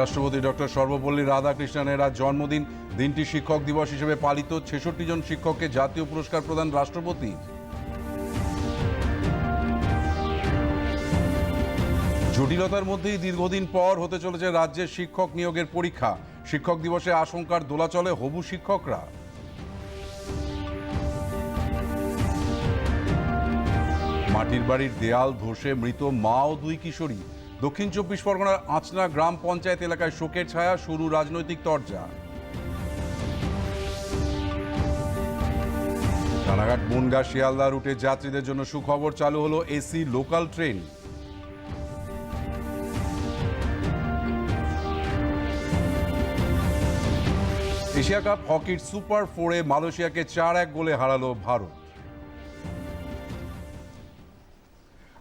রাষ্ট্রপতি ডক্টর সর্বপল্লী রাধাকৃষ্ণনের আজ জন্মদিন, দিনটি শিক্ষক দিবস হিসেবে পালিত। ছেষট্টি জন শিক্ষককে জাতীয় পুরস্কার প্রদান রাষ্ট্রপতি। জটিলতার মধ্যেই দীর্ঘদিন পর হতে চলেছে রাজ্যের শিক্ষক নিয়োগের পরীক্ষা। শিক্ষক দিবসে আশঙ্কার দোলাচলে হবু শিক্ষকরা। মাটির বাড়ির দেয়াল ধসে মৃত মা ও দুই কিশোরী। দক্ষিণ চব্বিশ পরগনার আঁচনা গ্রাম পঞ্চায়েত এলাকায় শোকের ছায়া শুরু রাজনৈতিক তরজা। রানাঘাট, বনগা, শিয়ালদা রুটে যাত্রীদের জন্য সুখবর চালু হলো AC local train. Asia cup হকির সুপার ফোরে মালয়েশিয়াকে চার এক গোলে হারালো ভারত।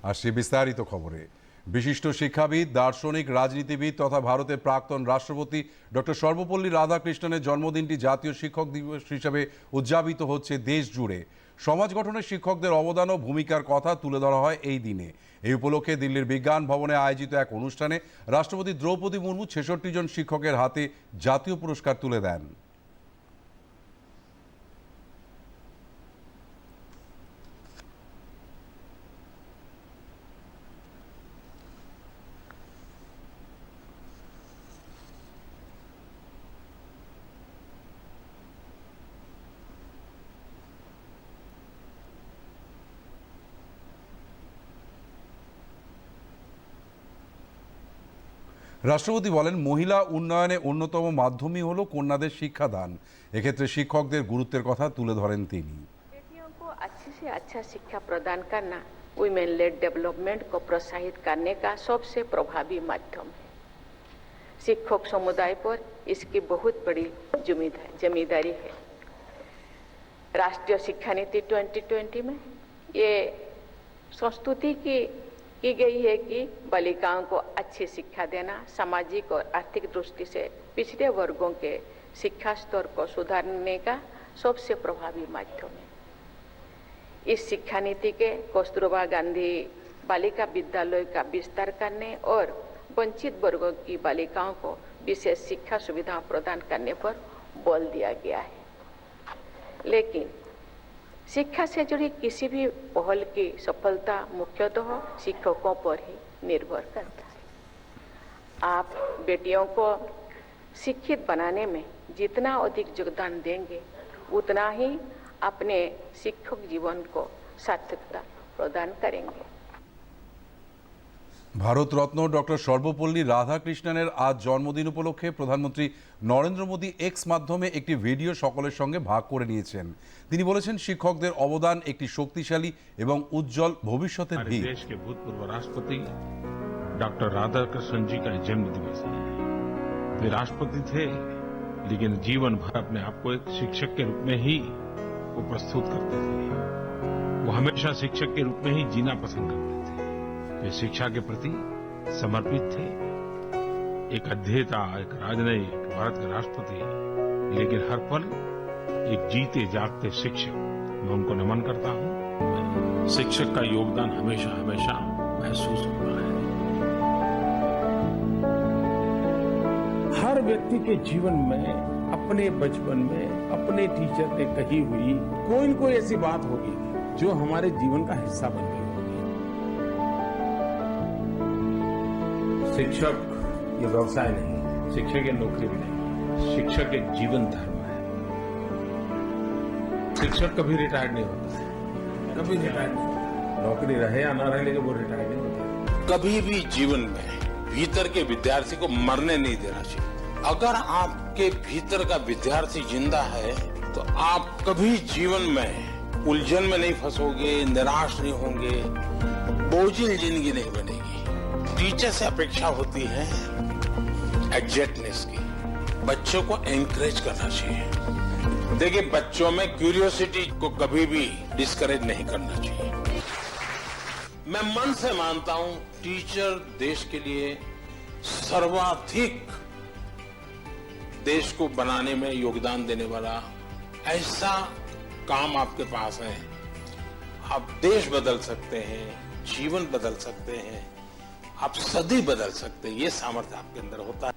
আর সে বিস্তারিত খবরে। বিশিষ্ট শিক্ষাবিদ, দার্শনিক, রাজনীতিবিদ তথা ভারতের প্রাক্তন রাষ্ট্রপতি ডক্টর সর্বপল্লী রাধাকৃষ্ণনের জন্মদিনটি জাতীয় শিক্ষক দিবস হিসাবে উদযাপিত হচ্ছে দেশ জুড়ে। সমাজ গঠনে শিক্ষকদের অবদান ও ভূমিকার কথা তুলে ধরা হয় এই দিনে। এই উপলক্ষে দিল্লির বিজ্ঞান ভবনে আয়োজিত এক অনুষ্ঠানে রাষ্ট্রপতি দ্রৌপদী মুর্মু ছেষট্টি জন শিক্ষকের হাতে জাতীয় পুরস্কার তুলে দেন। রাষ্ট্রপতি বলেন মহিলা উন্নয়নে অন্যতম মাধ্যমই হলো কন্যাদের শিক্ষাদান এক্ষেত্রে শিক্ষকদের গুরুত্বের কথা তুলে ধরেন তিনি बेटियों को अच्छी से अच्छा शिक्षा प्रदान करना वुमेन लेड डेवलपमेंट को प्रोत्साहित करने का सबसे प्रभावी माध्यम है शिक्षक समुदाय पर इसकी बहुत बड़ी जिम्मेदारी जिम्मेदारी है राष्ट्रीय शिक्षा नीति 2020 में ये संस्तुति की की गई है कि बालिकाओं को अच्छी शिक्षा देना, सामाजिक और आर्थिक दृष्टि से पिछड़े वर्गों के शिक्षा स्तर को सुधारने का सबसे प्रभावी माध्यम है। इस शिक्षा नीति के कस्तूरबा गांधी बालिका विद्यालय का विस्तार करने और वंचित वर्गों की बालिकाओं को विशेष शिक्षा सुविधा प्रदान करने पर बल दिया गया है। लेकिन शिक्षा से जुड़ी किसी भी पहल की सफलता मुख्यतः शिक्षकों पर ही निर्भर करता है। आप बेटियों को शिक्षित बनाने में जितना अधिक योगदान देंगे, उतना ही अपने शिक्षक जीवन को सार्थकता प्रदान करेंगे। ভারতরত্ন ডক্টর সর্বপল্লী রাধাকৃষ্ণনের আজ জন্মদিন উপলক্ষে প্রধানমন্ত্রী নরেন্দ্র মোদী এক্স মাধ্যমে একটি ভিডিও সকলের সঙ্গে ভাগ করে নিয়েছেন তিনি বলেছেন শিক্ষকদের অবদান একটি শক্তিশালী এবং উজ্জ্বল ভবিষ্যতের हमारे ভিত देश के भूतपूर्व राष्ट्रपति डॉक्टर राधाकृष्णन जी का जन्म दिवस है वे राष्ट्रपति थे लेकिन जीवन भर अपने आप को एक शिक्षक के रूप में ही वो प्रस्तुत करते थे वो हमेशा शिक्षक के रूप में ही जीना पसंद करते थे वे शिक्षा के प्रति समर्पित थे। एक अध्येता, एक राजनयिक भारत के राष्ट्रपति लेकिन हर पल एक जीते जागते शिक्षक। मैं उनको नमन करता हूँ। शिक्षक का योगदान हमेशा हमेशा महसूस होता है। हर व्यक्ति के जीवन में, अपने बचपन में, अपने टीचर ने कही हुई कोई न कोई ऐसी बात होगी जो हमारे जीवन का हिस्सा बन गई। शिक्षक ये व्यवसाय नहीं है। शिक्षक ये नौकरी भी नहीं। शिक्षक एक जीवन धर्म है। शिक्षक कभी रिटायर्ड नहीं होता। कभी रिटायर्ड नहीं नौकरी रहे या ना रहे लेकिन वो रिटायर्ड नहीं होता। कभी भी जीवन में भीतर के विद्यार्थी को मरने नहीं देना चाहिए। अगर आपके भीतर का विद्यार्थी ज़िंदा है तो आप कभी जीवन में उलझन में नहीं फंसोगे निराश नहीं होंगे बोझिल ज़िंदगी नहीं बनेगी। टीचर से अपेक्षा होती है एग्जैक्टनेस की। बच्चों को एनकरेज करना चाहिए। देखिए, बच्चों में क्यूरियोसिटी को कभी भी डिस्करेज नहीं करना चाहिए। मैं मन से मानता हूँ टीचर देश के लिए सर्वाधिक देश को बनाने में योगदान देने वाला ऐसा काम आपके पास है। आप देश बदल सकते हैं, जीवन बदल सकते हैं। आप सदी बदल सकते हैं ये सामर्थ्य आपके अंदर होता है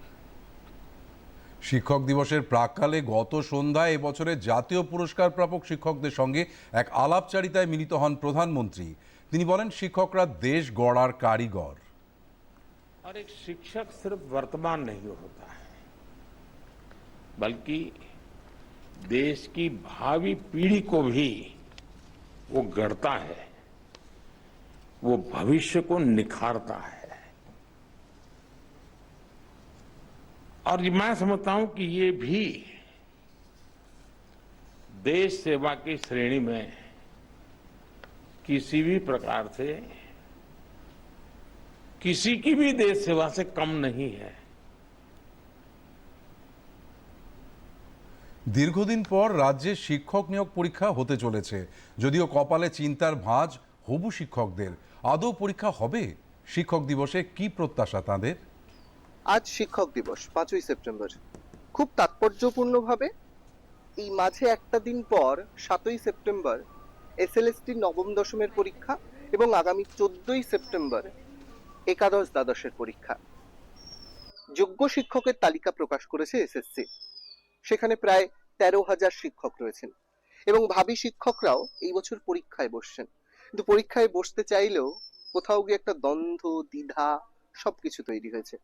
শিক্ষক দিবসের প্রাককালে গত সন্ধ্যায় এবছরে জাতীয় পুরস্কার প্রাপক শিক্ষকদের সঙ্গে এক আলাপচারিতায় মিলিত হন প্রধানমন্ত্রী তিনি বলেন শিক্ষকরা দেশ গড়ার কারিগর और एक शिक्षक सिर्फ वर्तमान नहीं होता है बल्कि देश की भावी पीढ़ी को भी वो गढ़ता है वो भविष्य को निखारता है और ये मैं समझता हूं कि ये भी देश सेवा की श्रेणी में किसी भी प्रकार से किसी की भी देश सेवा से कम नहीं है দীর্ঘদিন পর রাজ্যে শিক্ষক নিয়োগ পরীক্ষা হতে চলেছে যদিও কপালে চিন্তার ভাঁজ হবু শিক্ষকদের আদৌ পরীক্ষা হবে শিক্ষক দিবসে কি প্রত্যাশা তাদের আজ শিক্ষক দিবস, পাঁচই সেপ্টেম্বর। খুব তাৎপর্যপূর্ণভাবে, এই মাঝে একটা দিন পর সাতই সেপ্টেম্বর, এসএলএসটি নবম দশমের পরীক্ষা এবং আগামী চোদ্দই সেপ্টেম্বর একাদশ দ্বাদশের পরীক্ষা। যোগ্য শিক্ষকের তালিকা প্রকাশ করেছে এসএসসি। সেখানে প্রায় তেরো হাজার শিক্ষক রয়েছেন এবং ভাবি শিক্ষকরাও এই বছর পরীক্ষায় বসছেন। কিন্তু পরীক্ষায় বসতে চাইলেও কোথাও গিয়ে একটা দ্বন্দ্ব, দ্বিধা সবকিছু তৈরি হয়েছে।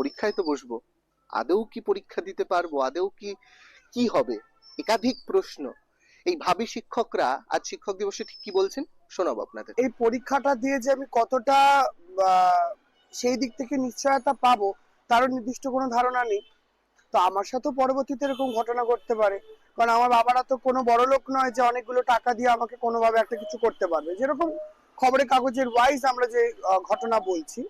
পরীক্ষায় তো বসবো। আদৌ কি পরীক্ষা দিতে পারব? আদৌ কি কি হবে? একাধিক প্রশ্ন। এই ভাবি শিক্ষকরা, আজ শিক্ষক দিবসে ঠিক কি বলছেন? শোনাবো আপনাদের। এই পরীক্ষাটা দিয়ে যে আমি কতটা সেই দিক থেকে নিশ্চয়তা পাবো, তারও নির্দিষ্ট কোনো ধারণা নেই। তো আমার সাথেও পরবর্তীতে এরকম ঘটনা ঘটতে পারে। কারণ আমার বাবারা তো কোনো বড় লোক নয় যে অনেকগুলো টাকা দিয়ে আমাকে কোনোভাবে একটা কিছু করতে পারবে। যেরকম খবরের কাগজের ওয়াইজ আমরা যে ঘটনা বলছি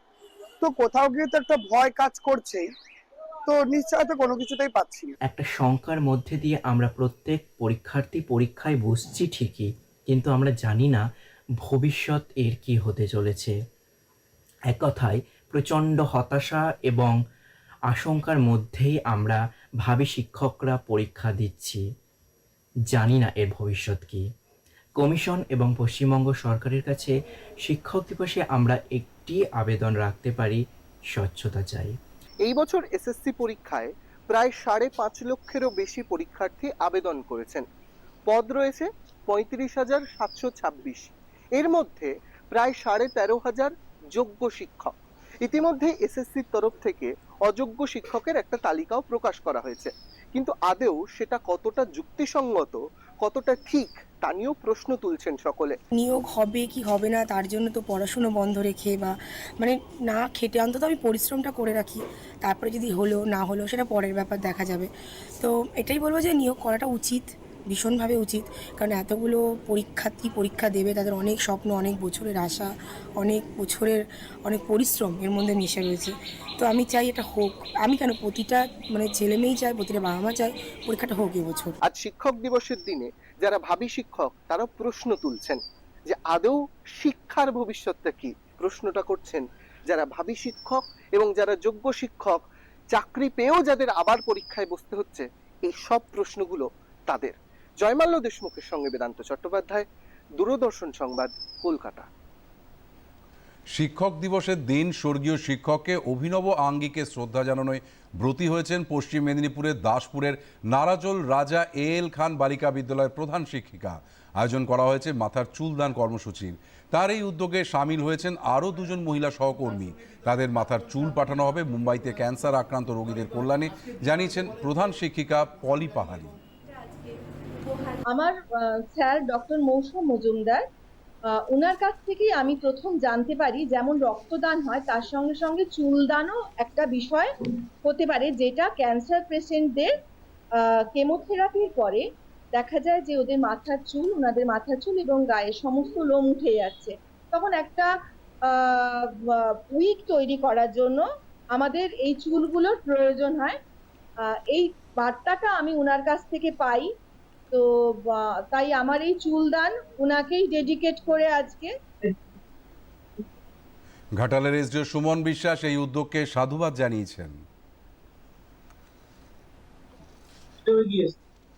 তো কোথাও গিয়ে তো একটা ভয় কাজ করছেই। তো নিশ্চয়তা কোনো কিছুতেই পাচ্ছি না। একটা শঙ্কার মধ্যে দিয়ে আমরা প্রত্যেক পরীক্ষার্থী পরীক্ষায় বসছি ঠিকই, কিন্তু আমরা জানি না ভবিষ্যৎ এর কি হতে চলেছে। এক কথায়, প্রচণ্ড হতাশা এবং আশঙ্কার মধ্যেই আমরা ভাবি শিক্ষকরা পরীক্ষা দিচ্ছি। জানি না এর ভবিষ্যৎ কি। কমিশন এবং পশ্চিমবঙ্গ সরকারের কাছে শিক্ষক দিবসে আমরা একটি আবেদন রাখতে পারি, স্বচ্ছতা চাই। এই বছর এসএসসি পরীক্ষায় প্রায় সাড়ে পাঁচ লক্ষেরও বেশি পরীক্ষার্থী আবেদন করেছেন। পদ রয়েছে পঁয়ত্রিশ হাজার সাতশো ছাব্বিশ। এর মধ্যে প্রায় সাড়ে তেরো হাজার যোগ্য শিক্ষক। ইতিমধ্যে এসএসসির তরফ থেকে অযোগ্য শিক্ষকের একটা তালিকাও প্রকাশ করা হয়েছে। কিন্তু আদেও সেটা কতটা যুক্তিসঙ্গত কতটা ঠিক, তা নিয়েও প্রশ্ন তুলছেন সকলে। নিয়োগ হবে কি হবে না, তার জন্য তো পড়াশুনো বন্ধ রেখে বা মানে না খেটে, অন্তত আমি পরিশ্রমটা করে রাখি। তারপরে যদি হলো, না হলো, সেটা পরের ব্যাপার দেখা যাবে। তো এটাই বলব যে নিয়োগ করাটা উচিত। ভীষণভাবে উচিত। কারণ এতগুলো পরীক্ষার্থী পরীক্ষা দেবে, তাদের অনেক স্বপ্ন, অনেক বছরের আশা, অনেক বছরের, অনেক পরিশ্রম এর মধ্যে মিশে রয়েছে। তো আমি চাই এটা হোক। আমি কেন প্রতিটা মানে ছেলে মেয়েই চায় প্রতিটা বাবা মা চায় পরীক্ষাটা হোক এবছর আজ শিক্ষক দিবসের দিনে যারা ভাবি শিক্ষক তারা প্রশ্ন তুলছেন যে আদৌ শিক্ষার ভবিষ্যৎটা কি? প্রশ্নটা করছেন যারা ভাবি শিক্ষক এবং যারা যোগ্য শিক্ষক, চাকরি পেয়েও যাদের আবার পরীক্ষায় বসতে হচ্ছে, এই সব প্রশ্নগুলো তাদের। জয়মাল্য দেশমুখের সঙ্গে বেদান্ত চট্টোপাধ্যায়, দূরদর্শন সংবাদ, কলকাতা। শিক্ষক দিবসের দিন স্বর্গীয় শিক্ষককে অভিনব আঙ্গিকে শ্রদ্ধা জানানোয় ব্রতী হয়েছেন পশ্চিম মেদিনীপুরের দাসপুরের নারাজল রাজা এ এল খান বালিকা বিদ্যালয়ের প্রধান শিক্ষিকা। আয়োজন করা হয়েছে মাথার চুলদান কর্মসূচির। তার এই উদ্যোগে সামিল হয়েছেন আরও দুজন মহিলা সহকর্মী। তাদের মাথার চুল পাঠানো হবে মুম্বাইতে ক্যান্সার আক্রান্ত রোগীদের কল্যাণে, জানিয়েছেন প্রধান শিক্ষিকা পলি পাহাড়ি। আমার স্যার ডক্টর মৌসুম মজুমদার ওনার কাছ থেকেই আমি প্রথম জানতে পারি যেমন রক্তদান হয়, তার সঙ্গে সঙ্গে চুলদানও একটা বিষয় হতে পারে যেটা ক্যান্সার পেশেন্টদের কেমোথেরাপির পরে দেখা যায় যে ওদের মাথার চুল ওনাদের মাথার চুল এবং গায়ে সমস্ত লোম উঠে যাচ্ছে। তখন একটা উইক তৈরি করার জন্য আমাদের এই চুলগুলোর প্রয়োজন হয়। এই বার্তাটা আমি ওনার কাছ থেকে পাই। তো বা- তাই আমার এই চুলদান ওনাকেই ডেডিকেট করে আজকে। ঘাটালের এসডিও সুমন বিশ্বাস এই উদ্যোগকে সাধুবাদ জানিয়েছেন।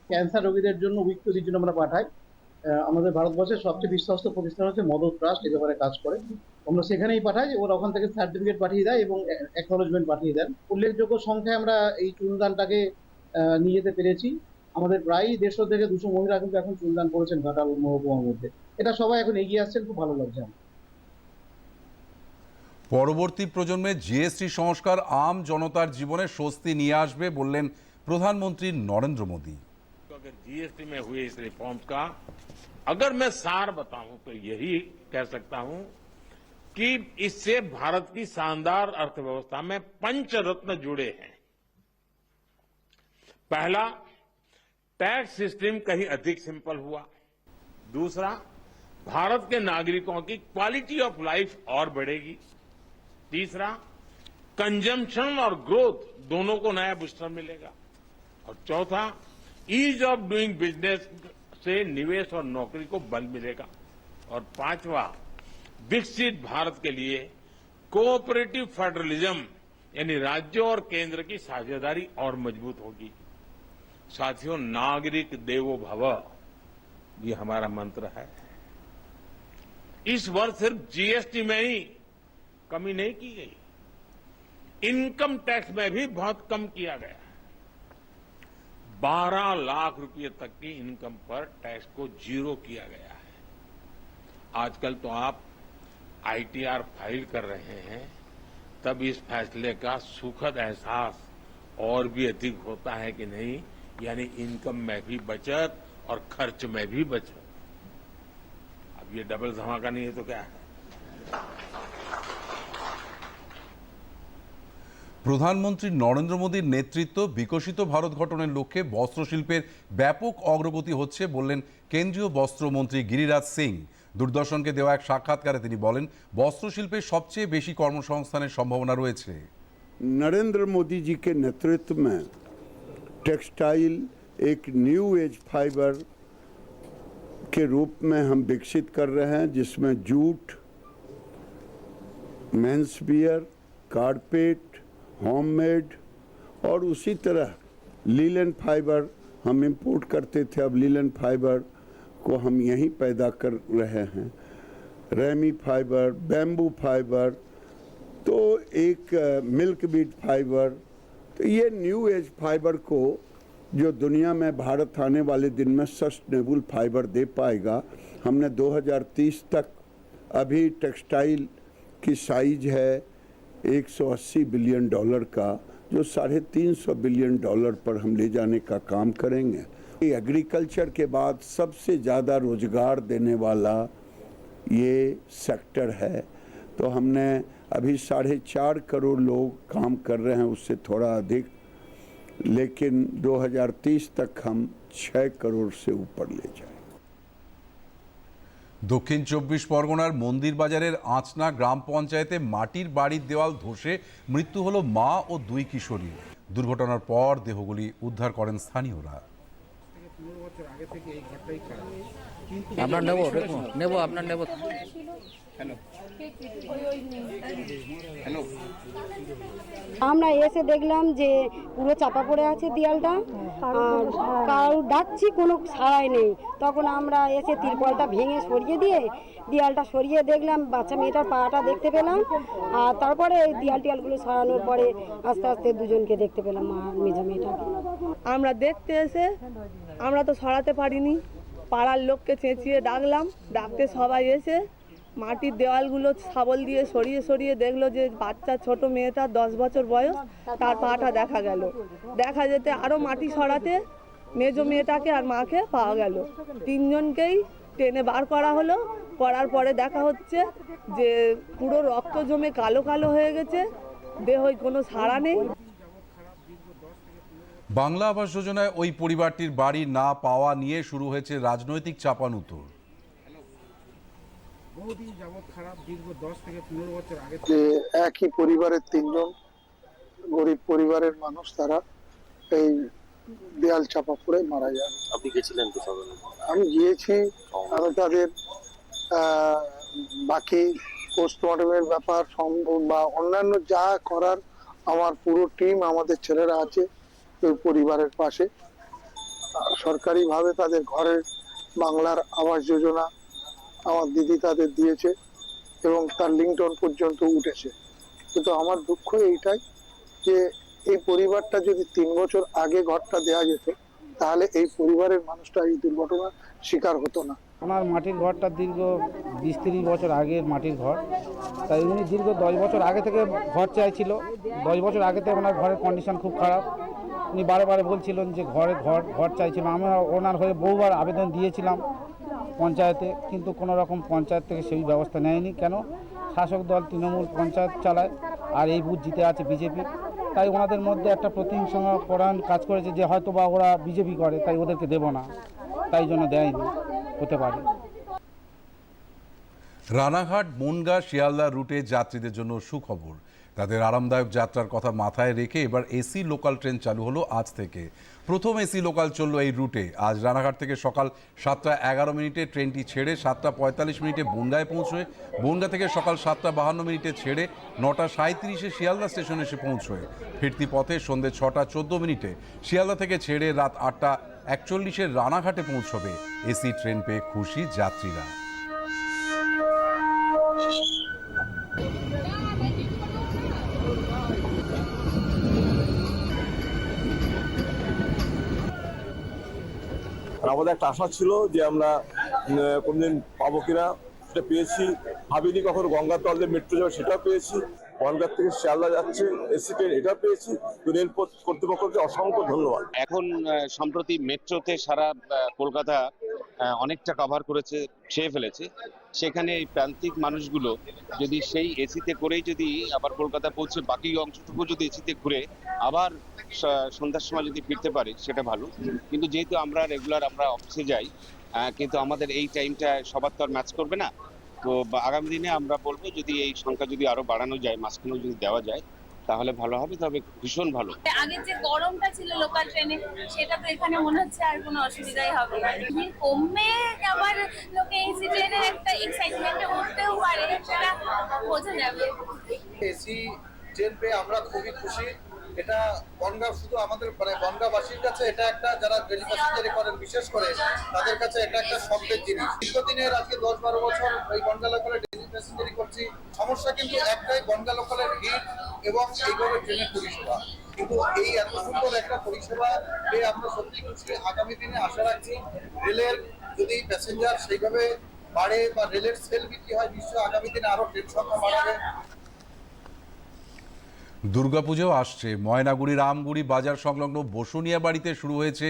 ক্যান্সার রোগীদের জন্য উইক জন্য আমরা পাঠাই। আমাদের ভারতবর্ষের সবচেয়ে বিশ্বস্ত প্রতিষ্ঠান হচ্ছে মদর ট্রাস্ট এই ব্যাপারে কাজ করে। আমরা সেখানেই পাঠাই ওরা ওখান থেকে সার্টিফিকেট পাঠিয়ে দেয় এবং অ্যাকনোলজমেন্ট পাঠিয়ে দেন। উল্লেখযোগ্য সংখ্যায় আমরা এই চুনদানটাকে আহ, নিয়ে যেতে পেরেছি। আমাদের প্রায় দেড়শো থেকে দুশো মহিলা কিন্তু এখন চুলদান করেছেন ঘাটাল মহকুমার মধ্যে এটা সবাই এখন এগিয়ে আসছেন খুব ভালো লাগছে আমার। পরবর্তী প্রজন্মে জিএসটি সংস্কার আম জনতার জীবনে স্বস্তি নিয়ে আসবে বললেন প্রধানমন্ত্রী নরেন্দ্র মোদী तो अगर जीएसटी में हुए इस रिफॉर्म्स का अगर मैं सार बताऊं तो यही कह सकता हूं कि इससे भारत की शानदार अर्थव्यवस्था में पंच रत्न जुड़े हैं पहला टैक्स सिस्टम कहीं अधिक सिंपल हुआ। दूसरा, भारत के नागरिकों की क्वालिटी ऑफ़ लाइफ और बढ़ेगी। तीसरा कंजम्पशन और ग्रोथ दोनों को नया बूस्टर मिलेगा। और चौथा ईज ऑफ़ डूइंग बिज़नेस से निवेश और नौकरी को बल मिलेगा। और पांचवा, विकसित भारत के लिए कोऑपरेटिव फेडरलिज्म यानी राज्यों और केंद्र की साझेदारी और मज़बूत होगी। साथियों, नागरिक देवो भव, ये हमारा मंत्र है। इस वर्ष सिर्फ़ जीएसटी में ही कमी नहीं की गई। इनकम टैक्स में भी बहुत कम किया गया। 12 लाख रुपए तक की इनकम पर टैक्स को ज़ीरो किया गया है। आजकल तो आप आईटीआर फ़ाइल कर रहे हैं, तब इस फैसले का सुखद एहसास और भी अधिक होता है कि नहीं? यानी इनकम में भी बचत और खर्च में भी बचत अब ये डबल धमाका नहीं है तो क्या है প্রধানমন্ত্রী নরেন্দ্র মোদীর নেতৃত্ব বিকশিত ভারত গঠনের লক্ষ্যে বস্ত্রশিল্পের ব্যাপক অগ্রগতি হচ্ছে বললেন কেন্দ্রীয় বস্ত্রমন্ত্রী গিরিরাজ সিং দূরদর্শনকে দেওয়া এক সাক্ষাৎকারে তিনি বলেন বস্ত্রশিল্পে সবচেয়ে বেশি কর্মসংস্থানের সম্ভাবনা রয়েছে नरेंद्र मोदी जी के नेतृत्व में टेक्सटाइल एक न्यू एज फाइबर के रूप में हम विकसित कर रहे हैं, जिसमें jute men's wear carpet, homemade और उसी तरह लीलन फाइबर हम इंपोर्ट करते थे। अब लीलन फाइबर को हम यहीं पैदा कर रहे हैं। रेमी फाइबर, बैम्बू फाइबर तो एक मिल्क बीट फाइबर तो ये न्यू एज फाइबर को जो दुनिया में भारत आने वाले दिन में सस्टेनेबल फाइबर दे पाएगा, हमने 2030 तक अभी टेक्सटाइल की साइज़ है 180 बिलियन डॉलर का, जो साढ़े तीन सौ बिलियन डॉलर पर हम ले जाने का काम करेंगे। एग्रीकल्चर के बाद सबसे ज़्यादा रोज़गार देने वाला ये सेक्टर है। तो हमने अभी साढ़े चार करोड़ लोग काम कर रहे हैं उससे थोड़ा अधिक लेकिन 2030 तक हम छः करोड़ से ऊपर ले जाएं দক্ষিণ চব্বিশ পরগনার মন্দির বাজারের আঁচনা গ্রাম পঞ্চায়েতে মাটির বাড়ির দেওয়াল ধসে মৃত্যু হলো মা ও দুই কিশোরী দুর্ঘটনার পর দেহগুলি উদ্ধার করেন স্থানীয়রা আপনার নেবো নেবো আপনার নেবো আমরা এসে দেখলাম যে পুরো চাপা পড়ে আছে দেয়ালটা। আর কারও ডাকছি, কোনো সাড়াই নেই। তখন আমরা এসে তিরপলটা ভেঙে সরিয়ে দিয়ে দেয়ালটা সরিয়ে দেখলাম, বাচ্চা মেয়েটার পাটা দেখতে পেলাম। আর তারপরে এই দেয়াল টিয়ালগুলো সরানোর পরে আস্তে আস্তে দুজনকে দেখতে পেলাম আর মেজা মেয়েটাকে আমরা দেখতে এসে, আমরা তো সরাতে পারিনি। পাড়ার লোককে চেঁচিয়ে ডাকলাম, ডাকতে সবাই এসে মাটির দেওয়ালগুলো শাবল দিয়ে সরিয়ে সরিয়ে দেখল যে বাচ্চা, ছোট মেয়েটা দশ বছর বয়স, তার পাটা দেখা গেল। দেখা যেতে আরও মাটি সরাতে মেজো মেয়েটাকে আর মাকে পাওয়া গেল। তিনজনকেই টেনে বার করা হলো। করার পরে দেখা হচ্ছে যে পুরো রক্ত জমে কালো কালো হয়ে গেছে। দেহই কোনো সাড়া নেই। বাংলা আবাস যোজনায় ওই পরিবারটির বাড়ি না পাওয়া নিয়ে শুরু হয়েছে রাজনৈতিক চাপানুতোর। যে একই পরিবারের তিনজন গরিব পরিবারের মানুষ তারা এই দেয়াল চাপা পড়ে মারা যাবে আপনি গেছিলেন তো আমি গিয়েছি আমি তাদের বাকি পোস্টমর্টমের ব্যাপার সম্ভব বা অন্যান্য যা করার আমার পুরো টিম আমাদের ছেলেরা আছে ওই পরিবারের পাশে। সরকারিভাবে তাদের ঘরের বাংলার আবাস যোজনা আমার দিদি তাদের দিয়েছে এবং তার লিঙ্কটন পর্যন্ত উঠেছে। কিন্তু আমার দুঃখ এইটাই যে এই পরিবারটা যদি তিন বছর আগে ঘরটা দেওয়া যেত, তাহলে এই পরিবারের মানুষটা এই দুর্ঘটনার শিকার হতো না। আমার মাটির ঘরটা দীর্ঘ বিশ তিরিশ বছর আগের মাটির ঘর। তাই উনি দীর্ঘ দশ বছর আগে থেকে ঘর চাইছিল। দশ বছর আগে থেকে ওনার ঘরের কন্ডিশন খুব খারাপ। উনি বারে বারে বলছিলেন যে ঘরে ঘর ঘর চাইছিলাম আমি ওনার হয়ে বহুবার আবেদন দিয়েছিলাম। পঞ্চায়েতে, কিন্তু কোনো রকম পঞ্চায়েত থেকে সেই ব্যবস্থা নেয়নি। কেন? শাসক দল তৃণমূল পঞ্চায়েত চালায়, আর এই বুথ জিতে আছে বিজেপি। তাই ওনাদের মধ্যে একটা প্রতিহিংসা পরায়ণ কাজ করেছে যে হয়তো বা ওরা বিজেপি করে, তাই ওদেরকে দেবো না। তাই জন্য দেয়নি, হতে পারে। রানাঘাট, বনগা, শিয়ালদা রুটে যাত্রীদের জন্য সুখবর। তাদের আরামদায়ক যাত্রার কথা মাথায় রেখে এবার এসি লোকাল ট্রেন চালু হলো আজ থেকে। প্রথম এসি লোকাল চলল এই রুটে। আজ রানাঘাট থেকে সকাল সাতটা এগারো মিনিটে ট্রেনটি ছেড়ে সাতটা পঁয়তাল্লিশ মিনিটে বনগায় পৌঁছয়। বনগা থেকে সকাল সাতটা বাহান্ন মিনিটে ছেড়ে নটা সাঁত্রিশে শিয়ালদা স্টেশনে এসে পৌঁছয়। ফিরতি পথে সন্ধে ছটা চোদ্দ মিনিটে শিয়ালদা থেকে ছেড়ে রাত আটটা একচল্লিশে রানাঘাটে পৌঁছবে। এসি ট্রেন পেয়ে খুশি যাত্রীরা। আমাদের একটা আশা ছিল যে আমরা কোনদিন পাবো কিনা সেটা পেয়েছি। ভাবিনি কখনো গঙ্গার তলে মেট্রো যাবে সেটাও পেয়েছি। গঙ্গার থেকে শিয়ালদা যাচ্ছে এসি ট্রেন এটা পেয়েছি। রেলপথ কর্তৃপক্ষকে অসংখ্য ধন্যবাদ। এখন সম্প্রতি মেট্রোতে সারা কলকাতা অনেকটা কভার করেছে ছেয়ে ফেলেছে। সেখানে এই প্রান্তিক মানুষগুলো যদি সেই এসিতে করেই যদি আবার কলকাতা পৌঁছে বাকি অংশটুকু যদি এসিতে ঘুরে আবার সন্ধ্যার সময় যদি ফিরতে পারে, সেটা ভালো। কিন্তু যেহেতু আমরা রেগুলার আমরা অফিসে যাই কিন্তু আমাদের এই টাইমটা সবার তো আর ম্যাচ করবে না। তো আগামী দিনে আমরা বলব যদি এই সংখ্যা যদি আরও বাড়ানো যায়, মাঝখানেও যদি দেওয়া যায়, তাহলে ভালো হবে। তবে ভীষণ ভালো। আগে যে গরমটা ছিল লোকাল ট্রেনে সেটা তো এখানে মনে হচ্ছে আর কোনো অসুবিধাই হবে না। কমবে আবার এসি ট্রেন পেয়ে আমরা খুবই খুশি। এটা বনগা শুধু আমাদের মানে বনগাবাসীর কাছে এটা একটা, যারা ডেলি প্যাসেঞ্জারি করেন, বিশেষ করে তাদের কাছে এটা একটা শব্দের জিনিস। দীর্ঘদিনের আজকে দশ বারো বছর এই বনগা লোকালে ডেলি প্যাসেঞ্জারি করছি। সমস্যা কিন্তু একটাই, বনগা লোকালের ভিড় এবং এইভাবে ট্রেনের পরিষেবা। কিন্তু এই এত সুন্দর একটা পরিষেবা পেয়ে আমরা সত্যি খুশি। আগামী দিনে আশা রাখছি রেলের যদি প্যাসেঞ্জার সেইভাবে বাড়ে বা রেলের সেল বিক্রি হয় নিশ্চয়ই আগামী দিনে আরও ট্রেন সংখ্যা বাড়বে। দুর্গাপুজো আসছে। ময়নাগুড়ি রামগুড়ি বাজার সংলগ্ন বসুনিয়া বাড়িতে শুরু হয়েছে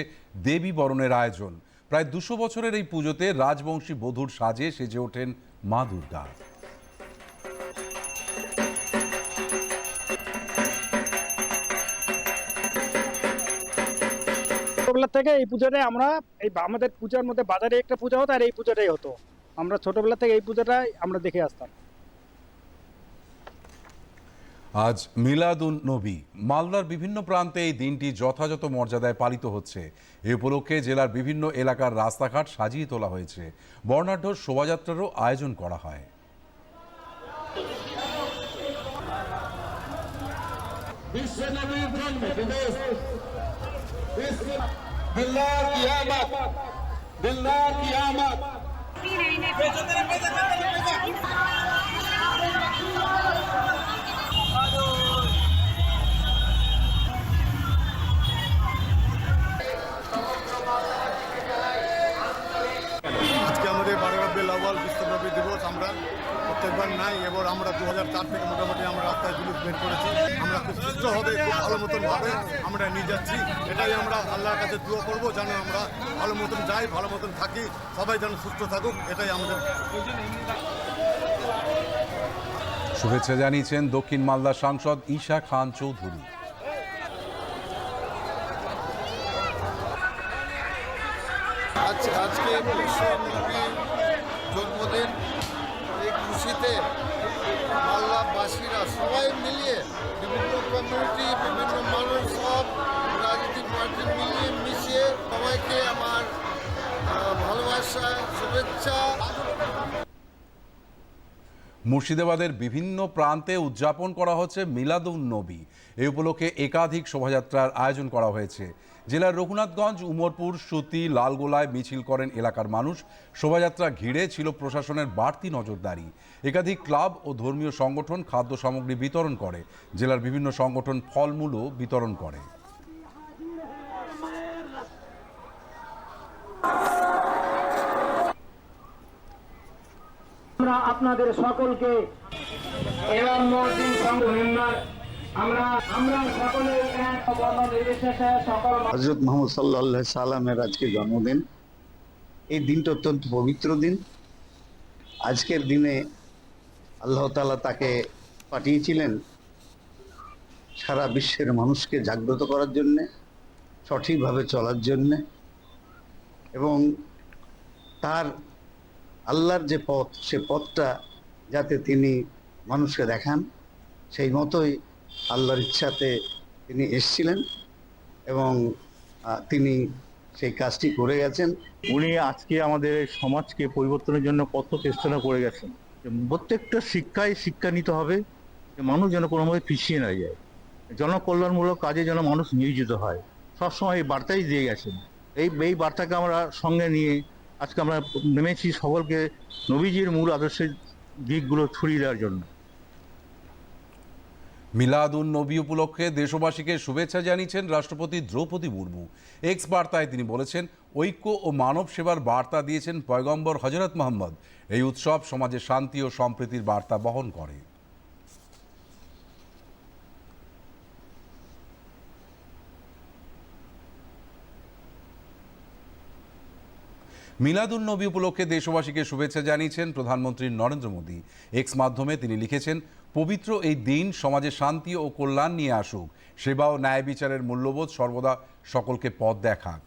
দেবী বরণের আয়োজন। প্রায় দুশো বছরের এই পুজোতে রাজবংশী বধূর সাজে সেজে ওঠেন মা দুর্গা। থেকে এই পুজোটাই আমরা এই আমাদের পূজার মধ্যে বাজারে একটা পূজা হতো আর এই পূজাটাই হতো। আমরা ছোটবেলা থেকে এই পূজাটাই আমরা দেখে আসতাম। আজ মিলাদুন নবী মালদার বিভিন্ন প্রান্তে এই দিনটি যথাযথ মর্যাদায় পালিত হচ্ছে। এ উপলক্ষে জেলার বিভিন্ন এলাকার রাস্তাঘাট সাজিয়ে তোলা হয়েছে। বর্ণাঢ্য শোভাযাত্রারও আয়োজন করা হয়। আজকে নাই এবার আমরা দু হাজার চার থেকে মোটামুটি আমরা রাস্তায় জুলুস বের করেছি। আমরা খুব সুস্থভাবে খুব ভালো মতন ভাবে আমরা নিয়ে যাচ্ছি। এটাই আমরা আল্লাহর কাছে দোয়া করব যেন আমরা ভালো মতন যাই ভালো মতন থাকি সবাই যেন সুস্থ থাকুক এটাই আমাদের। শুভেচ্ছা জানিয়েছেন দক্ষিণ মালদা সাংসদ ঈশা খান চৌধুরী। আজ আজকে সবাই মিলিয়ে বিভিন্ন কমিউনিটি বিভিন্ন মানুষ সব পার্টি মিলিয়ে মিশিয়ে সবাইকে আমার ভালোবাসা, শুভেচ্ছা। মুর্শিদাবাদের বিভিন্ন প্রান্তে উদযাপন করা হচ্ছে মিলাদুন নবী। এই উপলক্ষে একাধিক শোভাযাত্রার আয়োজন করা হয়েছে। জেলার রঘুনাথগঞ্জ, উমরপুর, সুতি, লালগোলায় মিছিল করেন এলাকার মানুষ। শোভাযাত্রা ঘিরে ছিল প্রশাসনের বাড়তি নজরদারি। একাধিক ক্লাব ও ধর্মীয় সংগঠন খাদ্য সামগ্রী বিতরণ করে। জেলার বিভিন্ন সংগঠন ফলমূলও বিতরণ করে। আমরা আপনাদের সকলকে এবং মসজিদ সংঘ হজরত মোহাম্মদ সাল্লাহ সাল্লামের আজকে জন্মদিন। এই দিনটা অত্যন্ত পবিত্র দিন। আজকের দিনে আল্লাহ তালা তাকে পাঠিয়েছিলেন সারা বিশ্বের মানুষকে জাগ্রত করার জন্যে, সঠিকভাবে চলার জন্যে এবং তার আল্লাহর যে পথ, সে পথটা যাতে তিনি মানুষকে দেখান, সেই মতোই আল্লাহর ইচ্ছাতে তিনি এসছিলেন এবং তিনি সেই কাজটি করে গেছেন। উনি আজকে আমাদের সমাজকে পরিবর্তনের জন্য কত চেষ্টা করে গেছেন। প্রত্যেকটা শিক্ষায় শিক্ষা নিতে হবে, যে মানুষ যেন কোনো কোনোভাবে পিছিয়ে না যায়। জনকল্যাণমূলক কাজে যেন মানুষ নিয়োজিত হয়। সবসময় এই বার্তাই দিয়ে গেছেন। এই এই বার্তাকে আমরা সঙ্গে নিয়ে আজকে আমরা নেমেছি সকলকে নবীজির মূল আদর্শের দিকগুলো ছড়িয়ে দেওয়ার জন্য। মিলাদুন নবী উপলক্ষে দেশবাসীকে শুভেচ্ছা জানিয়েছেন রাষ্ট্রপতি দ্রৌপদী মুর্মু। এক্স বার্তায় তিনি বলেছেন, ঐক্য ও মানব সেবার বার্তা দিয়েছেন পয়গম্বর হজরত মোহাম্মদ। এই উৎসব সমাজে শান্তি ও সম্প্রীতির বার্তা বহন করে। মিলাদুন নবী উপলক্ষে দেশবাসীকে শুভেচ্ছা জানিয়েছেন প্রধানমন্ত্রী নরেন্দ্র মোদী। এক্স মাধ্যমে তিনি লিখেছেন, পবিত্র এই দিন সমাজে শান্তি ও কল্যাণ নিয়ে আসুক। সেবা ও ন্যায় বিচারের মূল্যবোধ সর্বদা সকলকে পথ দেখাক।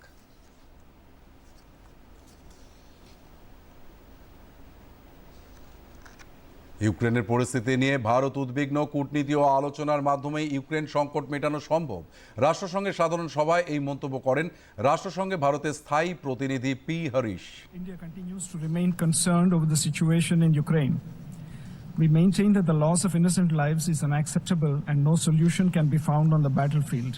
ইউক্রেনের পরিস্থিতি নিয়ে ভারত উদ্বিগ্ন কূটনীতি ও আলোচনার মাধ্যমে ইউক্রেন সংকট মেটানো সম্ভব রাষ্ট্রসংঘের সাধারণ সভায় এই মন্তব্য করেন রাষ্ট্রসংঘে ভারতের স্থায়ী প্রতিনিধি P Harish to remain the in. We maintain that the loss of innocent lives is unacceptable and no solution can be found on the battlefield.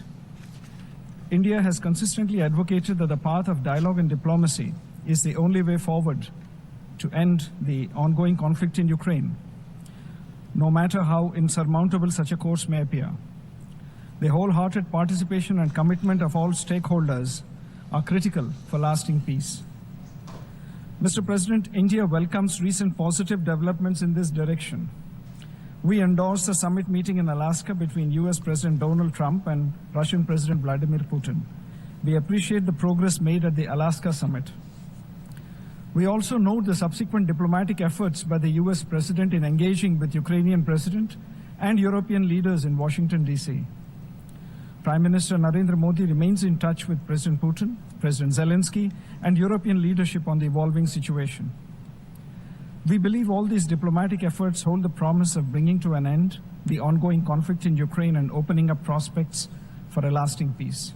India has consistently advocated that the path of dialogue and diplomacy is the only way forward to end the ongoing conflict in Ukraine, no matter how insurmountable such a course may appear. The wholehearted participation and commitment of all stakeholders are critical for lasting peace. Mr. President, India welcomes recent positive developments in this direction. We endorse the summit meeting in Alaska between US President Donald Trump and Russian President Vladimir Putin. We appreciate the progress made at the Alaska summit. We also note the subsequent diplomatic efforts by the US President in engaging with Ukrainian President and European leaders in Washington, D.C. Prime Minister Narendra Modi remains in touch with President Putin, President Zelensky, and European leadership on the evolving situation. We believe all these diplomatic efforts hold the promise of bringing to an end the ongoing conflict in Ukraine and opening up prospects for a lasting peace.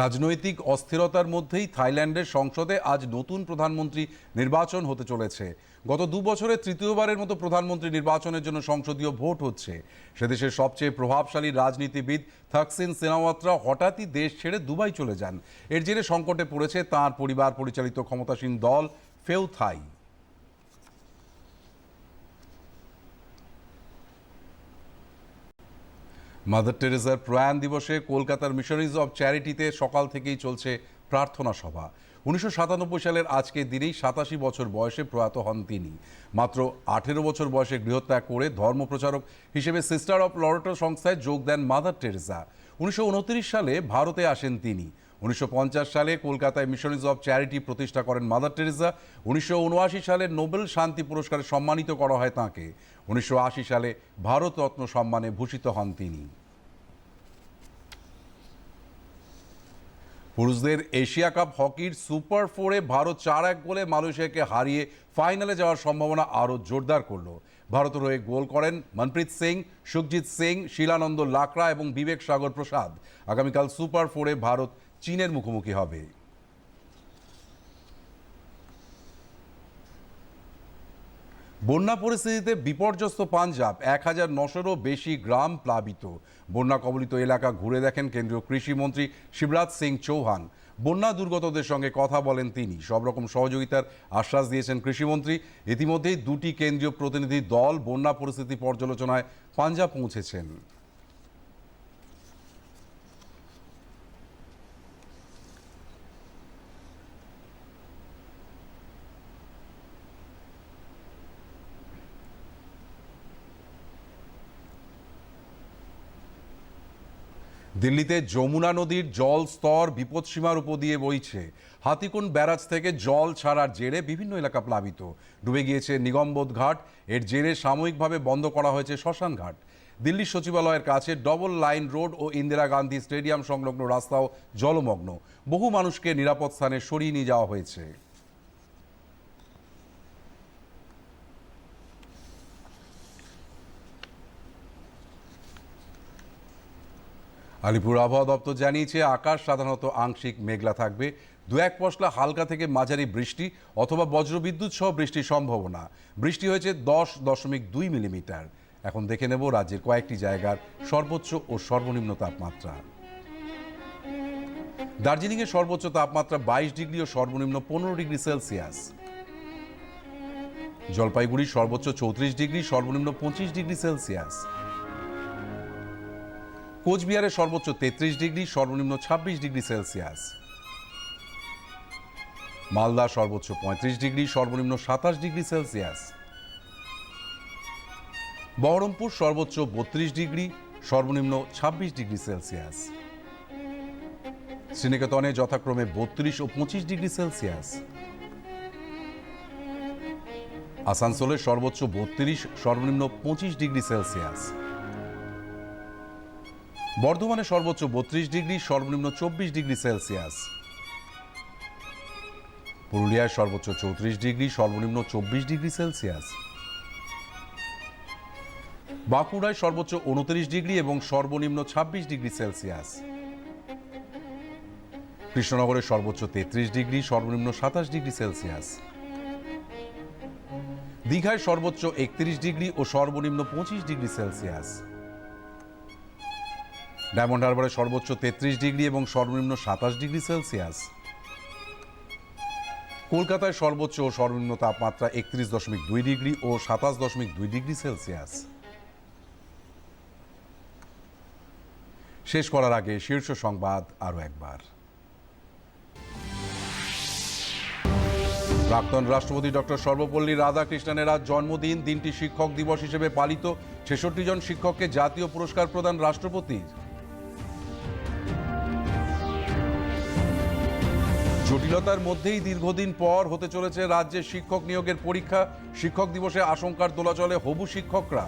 রাজনৈতিক অস্থিরতার মধ্যেই থাইল্যান্ডের সংসদে আজ নতুন প্রধানমন্ত্রী নির্বাচন হতে চলেছে। গত দু বছরে তৃতীয়বারের মতো প্রধানমন্ত্রী নির্বাচনের জন্য সংসদীয় ভোট হচ্ছে। সেদেশের সবচেয়ে প্রভাবশালী রাজনীতিবিদ থাকসিন সিনাওয়াত্রা হঠাৎই দেশ ছেড়ে দুবাই চলে যান। এর জেরে সংকটে পড়েছে তাঁর পরিবার পরিচালিত ক্ষমতাসীন দল ফেউ থাই মাদার টেরেসার প্রয়াণ দিবসে কলকাতার মিশনারিজ অব চ্যারিটিতে সকাল থেকেই চলছে প্রার্থনা সভা। উনিশশো সাতানব্বই সালের আজকের দিনেই সাতাশি বছর বয়সে প্রয়াত হন তিনি। মাত্র আঠেরো বছর বয়সে গৃহত্যাগ করে ধর্মপ্রচারক হিসেবে সিস্টার অফ লরেটো সংস্থায় যোগ দেন মাদার টেরেসা উনিশশো উনত্রিশ সালে ভারতে আসেন তিনি। উনিশশো পঞ্চাশ সালে কলকাতায় মিশনারিজ অব চ্যারিটি প্রতিষ্ঠা করেন মাদার টেরেসা উনিশশো উনআশি সালে নোবেল শান্তি পুরস্কারে সম্মানিত করা হয় তাঁকে। উনিশশো আশি সালে ভারতরত্ন সম্মানে ভূষিত হন তিনি। পুরুষদের এশিয়া কাপ হকির সুপার ফোরে ভারত চার এক গোলে মালয়েশিয়াকে হারিয়ে ফাইনালে যাওয়ার সম্ভাবনা আরও জোরদার করল। ভারতের হয়ে গোল করেন মনপ্রীত সিং, সুখজিৎ সিং, শিলানন্দ লাকড়া এবং বিবেক সাগর প্রসাদ। আগামীকাল সুপার ফোরে ভারত চীনের মুখোমুখি হবে। বন্যা পরিস্থিতিতে বিপর্যস্ত পাঞ্জাব এক হাজার নশোরও বেশি গ্রাম প্লাবিত। বন্যা কবলিত এলাকা ঘুরে দেখেন কেন্দ্রীয় কৃষিমন্ত্রী শিবরাজ সিং চৌহান। বন্যা দুর্গতদের সঙ্গে কথা বলেন তিনি। সব রকম সহযোগিতার আশ্বাস দিয়েছেন কৃষিমন্ত্রী ইতিমধ্যেই দুটি কেন্দ্রীয় প্রতিনিধি দল বন্যা পরিস্থিতি পর্যালোচনায় পাঞ্জাব পৌঁছেছেন। দিল্লিতে যমুনা নদীর জল স্তর বিপদসীমার উপর দিয়ে বইছে। হাতিকুন ব্যারাজ থেকে জল ছাড়ার জেরে বিভিন্ন এলাকা প্লাবিত। ডুবে গিয়েছে নিগমবোধ ঘাট। এর জেরে সাময়িকভাবে বন্ধ করা হয়েছে শ্মশান ঘাট। দিল্লি সচিবালয়ের কাছে ডবল লাইন রোড ও ইন্দিরা গান্ধী স্টেডিয়াম সংলগ্ন রাস্তাও জলমগ্ন। বহু মানুষকে নিরাপদ স্থানে সরিয়ে নিয়ে যাওয়া হয়েছে। আলিপুর আবহাওয়া দপ্তর জানিয়েছে, আকাশ সাধারণত আংশিক মেঘলা থাকবে। দু এক পশলা হালকা থেকে মাঝারি বৃষ্টি অথবা বজ্রবিদ্যুৎ সহ বৃষ্টির সম্ভাবনা। বৃষ্টি হয়েছে দশ দশমিক দুই মিলিমিটার। এখন দেখে নেব রাজ্যের কয়েকটি জায়গার সর্বোচ্চ ও সর্বনিম্ন তাপমাত্রা। দার্জিলিংয়ের সর্বোচ্চ তাপমাত্রা বাইশ ডিগ্রি ও সর্বনিম্ন পনেরো ডিগ্রি সেলসিয়াস। জলপাইগুড়ির সর্বোচ্চ চৌত্রিশ ডিগ্রি, সর্বনিম্ন পঁচিশ ডিগ্রি সেলসিয়াস। কোচবিহারের সর্বোচ্চ তেত্রিশ ডিগ্রি, সর্বনিম্ন ছাব্বিশ ডিগ্রি সেলসিয়াস। মালদা সর্বোচ্চ পঁয়ত্রিশ ডিগ্রি, সর্বনিম্ন সাতাশ ডিগ্রি সেলসিয়াস। বহরমপুর সর্বোচ্চ বত্রিশ ডিগ্রি, সর্বনিম্ন ছাব্বিশ ডিগ্রি সেলসিয়াস। শ্রীনিকেতনে যথাক্রমে বত্রিশ ও পঁচিশ ডিগ্রি সেলসিয়াস। আসানসোলের সর্বোচ্চ বত্রিশ, সর্বনিম্ন পঁচিশ ডিগ্রি সেলসিয়াস। বর্ধমানে সর্বোচ্চ বত্রিশ ডিগ্রি, সর্বনিম্ন চব্বিশ ডিগ্রি সেলসিয়াস। পুরুলিয়ায় সর্বোচ্চ চৌত্রিশ ডিগ্রি, সর্বনিম্ন চব্বিশ ডিগ্রি সেলসিয়াস। বাঁকুড়ায় সর্বোচ্চ উনত্রিশ ডিগ্রি এবং সর্বনিম্ন ছাব্বিশ ডিগ্রি সেলসিয়াস। কৃষ্ণনগরে সর্বোচ্চ তেত্রিশ ডিগ্রি, সর্বনিম্ন সাতাশ ডিগ্রি সেলসিয়াস। দীঘায় সর্বোচ্চ একত্রিশ ডিগ্রি ও সর্বনিম্ন পঁচিশ ডিগ্রি সেলসিয়াস। ডায়মন্ড হারবারে সর্বোচ্চ তেত্রিশ ডিগ্রি এবং সর্বনিম্ন সাতাশ ডিগ্রি সেলসিয়াস। কলকাতায় সর্বোচ্চ ও সর্বনিম্ন তাপমাত্রা একত্রিশ দশমিক দুই ডিগ্রি ও সাতাশ দশমিক দুই ডিগ্রি সেলসিয়াস। শেষ করার আগে শীর্ষ সংবাদ আরও একবার। প্রাক্তন রাষ্ট্রপতি ডক্টর সর্বপল্লী রাধাকৃষ্ণনের আজ জন্মদিন। দিনটি শিক্ষক দিবস হিসেবে পালিত ছেষট্টি জন শিক্ষককে জাতীয় পুরস্কার প্রদান রাষ্ট্রপতির। জটিলতার মধ্যেই দীর্ঘদিন পর হতে চলেছে রাজ্যে শিক্ষক নিয়োগের পরীক্ষা। শিক্ষক দিবসে আশঙ্কার দোলাচলে হবু শিক্ষকরা।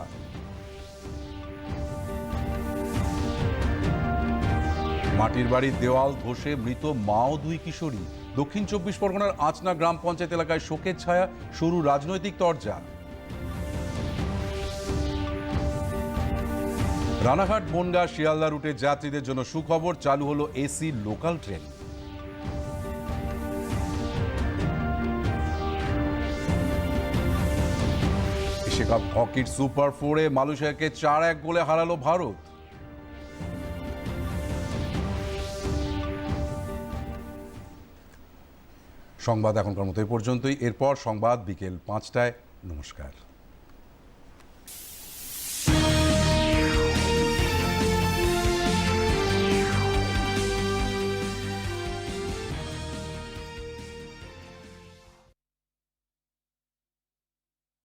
মাটির বাড়ির দেওয়াল ধসে মৃত মাও দুই কিশোরী। দক্ষিণ চব্বিশ পরগনার আচনা গ্রাম পঞ্চায়েত এলাকায় শোকের ছায়া, শুরু রাজনৈতিক তরজা। রানাঘাট, বনগা, শিয়ালদা রুটে যাত্রীদের জন্য সুখবর, চালু হলো AC local train. Asia cup হকির সুপার ফোরে মালয়েশিয়াকে চার এক গোলে হারালো ভারত। সংবাদ এখনকার মতো এই পর্যন্তই। এরপর সংবাদ বিকেল পাঁচটায়। নমস্কার।